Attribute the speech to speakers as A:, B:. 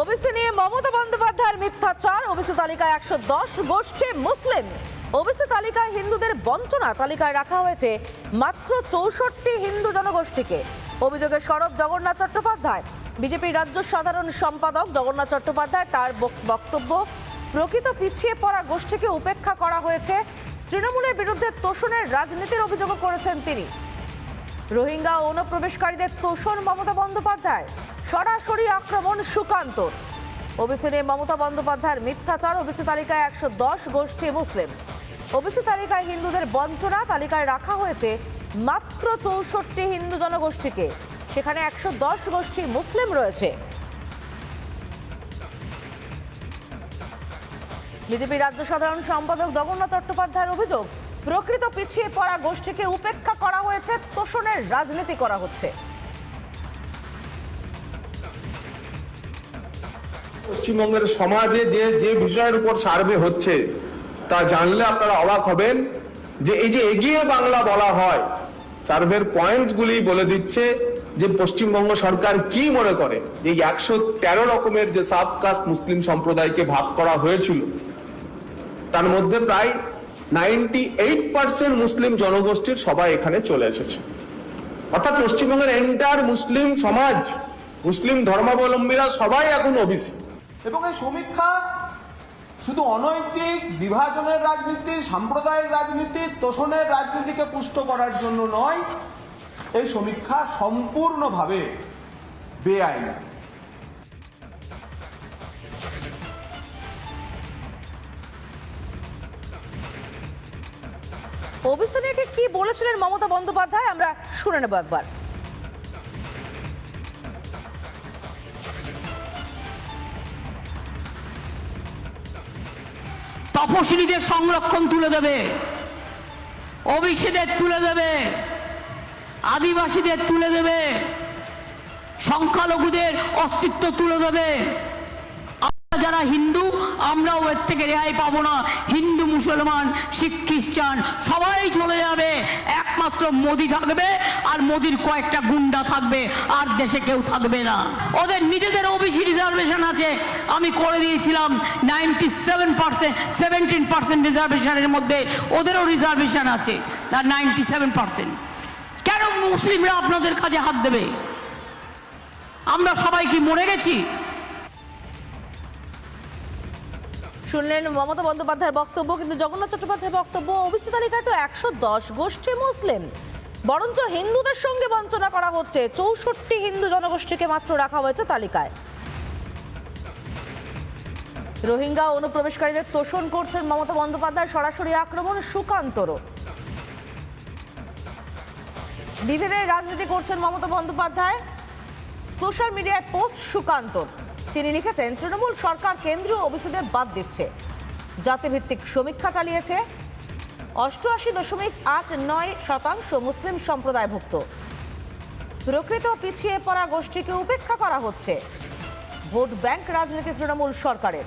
A: OBC নিয়ে মমতা বন্দ্যোপাধ্যায়ের মিথ্যাচার ওবিসি তালিকায় একশো দশ গোষ্ঠী মুসলিম। ওবিসি তালিকায় হিন্দুদের বঞ্চনা তালিকায় রাখা হয়েছে মাত্র চৌষট্টি হিন্দু জনগোষ্ঠীকে। অভিযোগে সরব জগন্নাথ চট্টোপাধ্যায়। বিজেপির রাজ্য সাধারণ সম্পাদক জগন্নাথ চট্টোপাধ্যায় তার বক্তব্য, প্রকৃত পিছিয়ে পড়া গোষ্ঠীকে উপেক্ষা করা হয়েছে, তৃণমূলের বিরুদ্ধে তোষণের রাজনীতির অভিযোগ করেছেন তিনি। রোহিঙ্গা অনুপ্রবেশকারীদের তোষণ মমতা বন্দ্যোপাধ্যায়। সরাসরি আক্রমণ সুকান্ত। ওবিসি নিয়ে মমতা বন্দ্যোপাধ্যায়ের মিথ্যাচার। ওবিসি তালিকায় একশো দশ গোষ্ঠী মুসলিম। ওবিসি তালিকায় হিন্দুদের বঞ্চনা তালিকায় রাখা হয়েছে মাত্র চৌষট্টি হিন্দু জনগোষ্ঠীকে। সেখানে একশো দশ গোষ্ঠী মুসলিম রয়েছে। বিজেপি রাজ্য সাধারণ সম্পাদক জগন্নাথ চট্টোপাধ্যায়ের অভিযোগ, প্রকৃত পিছিয়ে পড়া গোষ্ঠীকে উপেক্ষা করা হয়েছে, তোষণের রাজনীতি করা হচ্ছে।
B: পশ্চিমবঙ্গের সমাজে যে যে বিষয়ের উপর সার্ভে হচ্ছে, তা জানলে আপনারা অবাক হবেন যে এই যে এগিয়ে বাংলা বলা হয়, সার্ভের পয়েন্টগুলি বলে দিচ্ছে যে পশ্চিমবঙ্গ সরকার কি মনে করে? এই একশো তেরো রকমের যে সাব কাস্ট মুসলিম সম্প্রদায়কে ভাগ করা হয়েছিল, তার মধ্যে প্রায় নাইনটি এইট পার্সেন্ট মুসলিম জনগোষ্ঠীর সবাই এখানে চলে এসেছে। অর্থাৎ পশ্চিমবঙ্গের এন্টার মুসলিম সমাজ, মুসলিম ধর্মাবলম্বীরা সবাই এখন ওবিসি
C: এবং এই সমীক্ষা শুধু অনৈতিক, বিভাজনের রাজনীতি, সাম্প্রদায়িক রাজনীতি, তোষণের রাজনীতিকে পুষ্ট করার জন্য নয়, এই সমীক্ষা সম্পূর্ণভাবে বেআইনি।
A: ওবিসি ঠিক কি বলেছিলেন মমতা বন্দ্যোপাধ্যায়? আমরা শুনে নেব একবার।
D: তপশিলীদের সংরক্ষণ তুলে দেবে। ওবিসিদের তুলে দেবে। আদিবাসীদের তুলে দেবে। সংখ্যালঘুদের অস্তিত্ব তুলে দেবে। যারা হিন্দু, আমরাও এর থেকে রেহাই পাবো না। হিন্দু, মুসলমান, শিখ, খ্রিস্টান, সবাই চলে যাবে। একমাত্র মোদি থাকবে আর মোদির কয়েকটা গুন্ডা থাকবে, আর দেশে কেউ থাকবে না। ওদের নিজেদের ওবিসি রিজার্ভেশন আছে। আমি করে দিয়েছিলাম ninety seven percent seventeen percent রিজার্ভেশনের মধ্যে ওদেরও রিজার্ভেশন আছে। তার নাইনটি সেভেন পার্সেন্ট কেন মুসলিমরা আপনাদের কাজে হাত দেবে? আমরা সবাই কি মরে গেছি?
A: শুনলেন মমতা বন্দ্যোপাধ্যায়ের বক্তব্য, কিন্তু জগন্নাথ চট্টোপাধ্যায়ের বক্তব্য, ওবিসি তালিকায় তো একশো দশ গোষ্ঠী মুসলিম। বরঞ্চ হিন্দুদের সঙ্গে বঞ্চনা করা হচ্ছে। চৌষট্টি হিন্দু জনগোষ্ঠীকে মাত্র রাখা হয়েছে তালিকায়। রোহিঙ্গা অনুপ্রবেশকারীদের তোষণ করছেন মমতা বন্দ্যোপাধ্যায়। সরাসরি আক্রমণ সুকান্তরও বিভেদের রাজনীতি করছেন মমতা বন্দ্যোপাধ্যায়। সোশ্যাল মিডিয়ায় পোস্ট সুকান্ত তিনি লিখেছেন, তৃণমূল সরকার কেন্দ্রীয় ওবিসিদের বাদ দিচ্ছে। জাতিভিত্তিক সমীক্ষা চালিয়েছে। অষ্টআশি দশমিক আট নয় শতাংশ মুসলিম সম্প্রদায়ভুক্ত। প্রকৃত পিছিয়ে পড়া গোষ্ঠীকে উপেক্ষা করা হচ্ছে। ভোট ব্যাংক রাজনীতি তৃণমূল সরকারের।